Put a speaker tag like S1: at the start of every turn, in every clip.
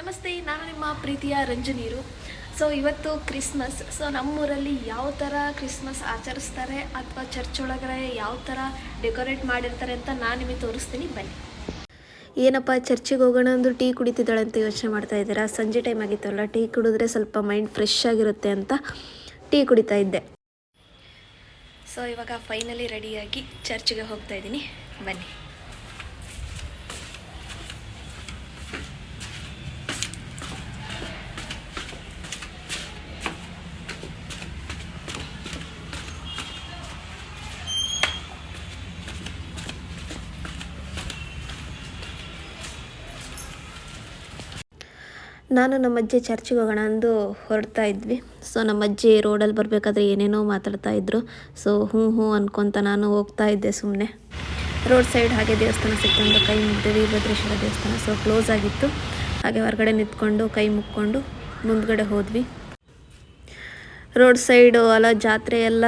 S1: ನಮಸ್ತೆ ನಾನು ನಿಮ್ಮ ಪ್ರೀತಿಯ ರಂಜನೀರು. ಸೊ ಇವತ್ತು ಕ್ರಿಸ್ಮಸ್. ಸೊ ನಮ್ಮೂರಲ್ಲಿ ಯಾವ ಥರ ಕ್ರಿಸ್ಮಸ್ ಆಚರಿಸ್ತಾರೆ ಅಥವಾ ಚರ್ಚ್ ಒಳಗಡೆ ಯಾವ ಥರ ಡೆಕೋರೇಟ್ ಮಾಡಿರ್ತಾರೆ ಅಂತ ನಾನು ನಿಮಗೆ ತೋರಿಸ್ತೀನಿ. ಬನ್ನಿ. ಏನಪ್ಪ ಚರ್ಚಿಗೆ ಹೋಗೋಣ ಅಂದರೂ ಟೀ ಕುಡಿತಿದ್ದಾಳೆ ಅಂತ ಯೋಚನೆ ಮಾಡ್ತಾ ಇದ್ದೀರಾ? ಸಂಜೆ ಟೈಮ್ ಆಗಿತ್ತಲ್ಲ ಟೀ ಕುಡಿದ್ರೆ ಸ್ವಲ್ಪ ಮೈಂಡ್ ಫ್ರೆಶ್ ಆಗಿರುತ್ತೆ ಅಂತ ಟೀ ಕುಡಿತಾ ಇದ್ದೆ. ಸೊ ಇವಾಗ ಫೈನಲಿ ರೆಡಿಯಾಗಿ ಚರ್ಚ್ಗೆ ಹೋಗ್ತಾ ಇದ್ದೀನಿ. ಬನ್ನಿ. ನಾನು ನಮ್ಮ ಅಜ್ಜಿ ಚರ್ಚಿಗೆ ಹೋಗೋಣ ಅಂದು ಹೊರಡ್ತಾ ಇದ್ವಿ. ಸೊ ನಮ್ಮ ಅಜ್ಜಿ ರೋಡಲ್ಲಿ ಬರಬೇಕಾದ್ರೆ ಏನೇನೋ ಮಾತಾಡ್ತಾ ಇದ್ರು. ಸೊ ಹ್ಞೂ ಹ್ಞೂ ಅನ್ಕೊತ ನಾನು ಹೋಗ್ತಾ ಇದ್ದೆ ಸುಮ್ಮನೆ ರೋಡ್ ಸೈಡ್ ಹಾಗೆ ದೇವಸ್ಥಾನ ಸಿಕ್ತಂದು ಕೈ ಮುಗ್ದು ವೀರಭದ್ರೇಶ್ವರ ದೇವಸ್ಥಾನ ಸೊ ಕ್ಲೋಸ್ ಆಗಿತ್ತು. ಹಾಗೆ ಹೊರಗಡೆ ನಿಂತ್ಕೊಂಡು ಕೈ ಮುಕ್ಕೊಂಡು ಮುಂದ್ಗಡೆ ಹೋದ್ವಿ. ರೋಡ್ ಸೈಡು ಅಲ್ಲ, ಜಾತ್ರೆ ಎಲ್ಲ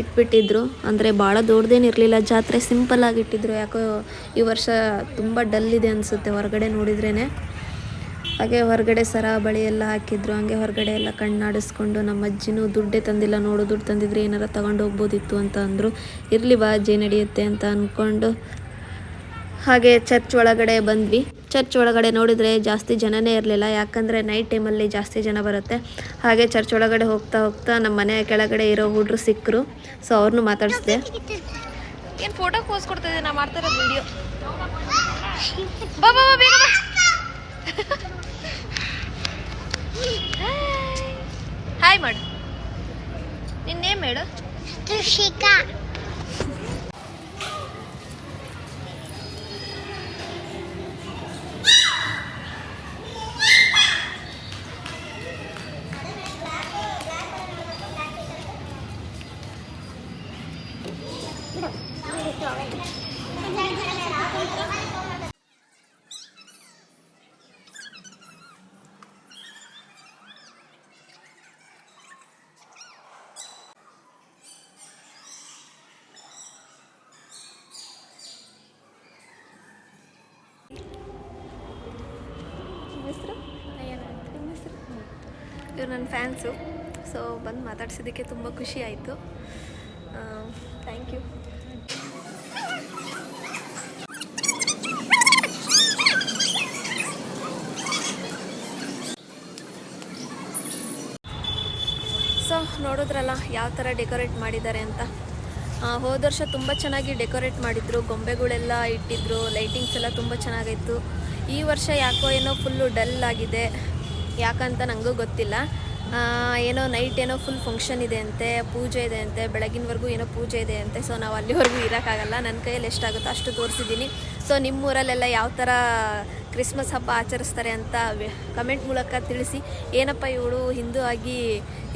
S1: ಇಟ್ಬಿಟ್ಟಿದ್ರು. ಅಂದರೆ ಭಾಳ ದೊಡ್ಡದೇನಿರಲಿಲ್ಲ ಜಾತ್ರೆ ಸಿಂಪಲ್ ಆಗಿಟ್ಟಿದ್ರು. ಯಾಕೋ ಈ ವರ್ಷ ತುಂಬ ಡಲ್ ಇದೆ ಅನಿಸುತ್ತೆ ಹೊರಗಡೆ ನೋಡಿದ್ರೇ ಹಾಗೆ ಹೊರಗಡೆ ಸರ ಬಳಿ ಎಲ್ಲ ಹಾಕಿದ್ರು, ಹಂಗೆ ಹೊರಗಡೆ ಎಲ್ಲ ಕಣ್ಣಾಡಿಸ್ಕೊಂಡು ನಮ್ಮ ಅಜ್ಜಿನೂ ದುಡ್ಡೇ ತಂದಿಲ್ಲ, ನೋಡು ದುಡ್ಡು ತಂದಿದ್ರೆ ಏನಾರ ತಗೊಂಡು ಹೋಗ್ಬೋದಿತ್ತು ಅಂತ ಅಂದರು. ಇರಲಿ ಬಾ ಅಜ್ಜಿ, ನಡೆಯುತ್ತೆ ಅಂತ ಅಂದ್ಕೊಂಡು ಹಾಗೆ ಚರ್ಚ್ ಒಳಗಡೆ ಬಂದ್ವಿ. ಚರ್ಚ್ ಒಳಗಡೆ ನೋಡಿದರೆ ಜಾಸ್ತಿ ಜನನೇ ಇರಲಿಲ್ಲ, ಯಾಕಂದರೆ ನೈಟ್ ಟೈಮಲ್ಲಿ ಜಾಸ್ತಿ ಜನ ಬರುತ್ತೆ. ಹಾಗೆ ಚರ್ಚ್ ಒಳಗಡೆ ಹೋಗ್ತಾ ಹೋಗ್ತಾ ನಮ್ಮ ಮನೆ ಕೆಳಗಡೆ ಇರೋ ಹುಡ್ರು ಸಿಕ್ಕರು ಸೊ ಅವ್ರನ್ನೂ ಮಾತಾಡಿಸ್ದೆ. ಏನು ಫೋಟೋ ಪೋಸ್ ಕೊಡ್ತಿದ್ದೆ ನಾ ವಿಡಿಯೋ ಬಾ ಬಾ, ಬೇಗ ಬಾ. しが。Thank
S2: you.
S1: ಇವ್ರು ನನ್ನ ಫ್ಯಾನ್ಸು. ಸೊ ಬಂದು ಮಾತಾಡ್ಸಿದ್ದಕ್ಕೆ ತುಂಬ ಖುಷಿ ಆಯಿತು. ಥ್ಯಾಂಕ್ ಯು ಸೊ ನೋಡಿದ್ರಲ್ಲ, ಯಾವ ಥರ ಡೆಕೋರೇಟ್ ಮಾಡಿದ್ದಾರೆ ಅಂತ. ಹೋದ ವರ್ಷ ತುಂಬ ಚೆನ್ನಾಗಿ ಡೆಕೋರೇಟ್ ಮಾಡಿದ್ರು. ಗೊಂಬೆಗಳೆಲ್ಲ ಇಟ್ಟಿದ್ರು. ಲೈಟಿಂಗ್ಸ್ ಎಲ್ಲ ತುಂಬ ಚೆನ್ನಾಗಿತ್ತು. ಈ ವರ್ಷ ಯಾಕೋ ಏನೋ ಫುಲ್ಲು ಡಲ್ ಆಗಿದೆ. ಯಾಕಂತ ನನಗೂ ಗೊತ್ತಿಲ್ಲ. ಏನೋ ನೈಟ್ ಏನೋ ಫುಲ್ ಫಂಕ್ಷನ್ ಇದೆ ಅಂತೆ, ಪೂಜೆ ಇದೆ ಅಂತೆ, ಬೆಳಗಿನವರೆಗೂ ಏನೋ ಪೂಜೆ ಇದೆ ಅಂತೆ ಸೊ ನಾವು ಅಲ್ಲಿವರೆಗೂ ಇರೋಕ್ಕಾಗಲ್ಲ. ನನ್ನ ಕೈಯಲ್ಲಿ ಎಷ್ಟಾಗುತ್ತೋ ಅಷ್ಟು ತೋರಿಸಿದ್ದೀನಿ. ಸೊ ನಿಮ್ಮ ಊರಲ್ಲೆಲ್ಲ ಯಾವ ಥರ ಕ್ರಿಸ್ಮಸ್ ಹಬ್ಬ ಆಚರಿಸ್ತಾರೆ ಅಂತ ಕಮೆಂಟ್ ಮೂಲಕ ತಿಳಿಸಿ. ಏನಪ್ಪ ಇವಳು ಹಿಂದೂ ಆಗಿ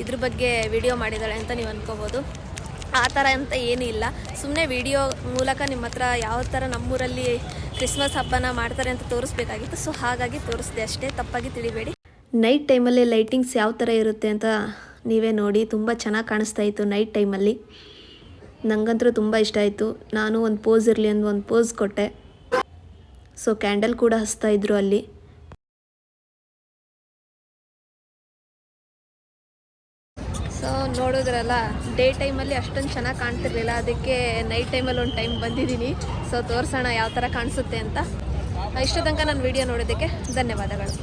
S1: ಇದ್ರ ಬಗ್ಗೆ ವಿಡಿಯೋ ಮಾಡಿದ್ದಾಳೆ ಅಂತ ನೀವು ಅನ್ಕೋಬೋದು. ಆ ಥರ ಅಂತ ಏನೂ ಇಲ್ಲ. ಸುಮ್ಮನೆ ವಿಡಿಯೋ ಮೂಲಕ ನಿಮ್ಮ ಹತ್ರ ಯಾವ ಥರ ನಮ್ಮೂರಲ್ಲಿ ಕ್ರಿಸ್ಮಸ್ ಹಬ್ಬನ ಮಾಡ್ತಾರೆ ಅಂತ ತೋರಿಸ್ಬೇಕಾಗಿತ್ತು. ಸೊ ಹಾಗಾಗಿ ತೋರಿಸ್ದೆ ಅಷ್ಟೇ. ತಪ್ಪಾಗಿ ತಿಳಿಬೇಡಿ. ನೈಟ್ ಟೈಮಲ್ಲಿ ಲೈಟಿಂಗ್ಸ್ ಯಾವ ಥರ ಇರುತ್ತೆ ಅಂತ ನೀವೇ ನೋಡಿ, ತುಂಬ ಚೆನ್ನಾಗಿ ಕಾಣಿಸ್ತಾ ಇತ್ತು ನೈಟ್ ಟೈಮಲ್ಲಿ ನನಗಂತೂ ತುಂಬ ಇಷ್ಟ ಆಯಿತು. ನಾನು ಒಂದು ಪೋಸ್ ಇರಲಿ ಅಂದು ಒಂದು ಪೋಸ್ ಕೊಟ್ಟೆ. ಸೊ ಕ್ಯಾಂಡಲ್ ಕೂಡ ಹಚ್ತಾ ಇದ್ರು ಅಲ್ಲಿ. ಸೊ ನೋಡಿದ್ರಲ್ಲ ಡೇ ಟೈಮಲ್ಲಿ ಅಷ್ಟೊಂದು ಚೆನ್ನಾಗಿ ಕಾಣ್ತಿರ್ಲಿಲ್ಲ. ಅದಕ್ಕೆ ನೈಟ್ ಟೈಮಲ್ಲಿ ಒಂದು ಟೈಮ್ ಬಂದಿದ್ದೀನಿ. ಸೊ ತೋರಿಸೋಣ ಯಾವ ಥರ ಕಾಣಿಸುತ್ತೆ ಅಂತ. ಇಷ್ಟು ತನಕ ನಾನು ವಿಡಿಯೋ ನೋಡೋದಕ್ಕೆ ಧನ್ಯವಾದಗಳು.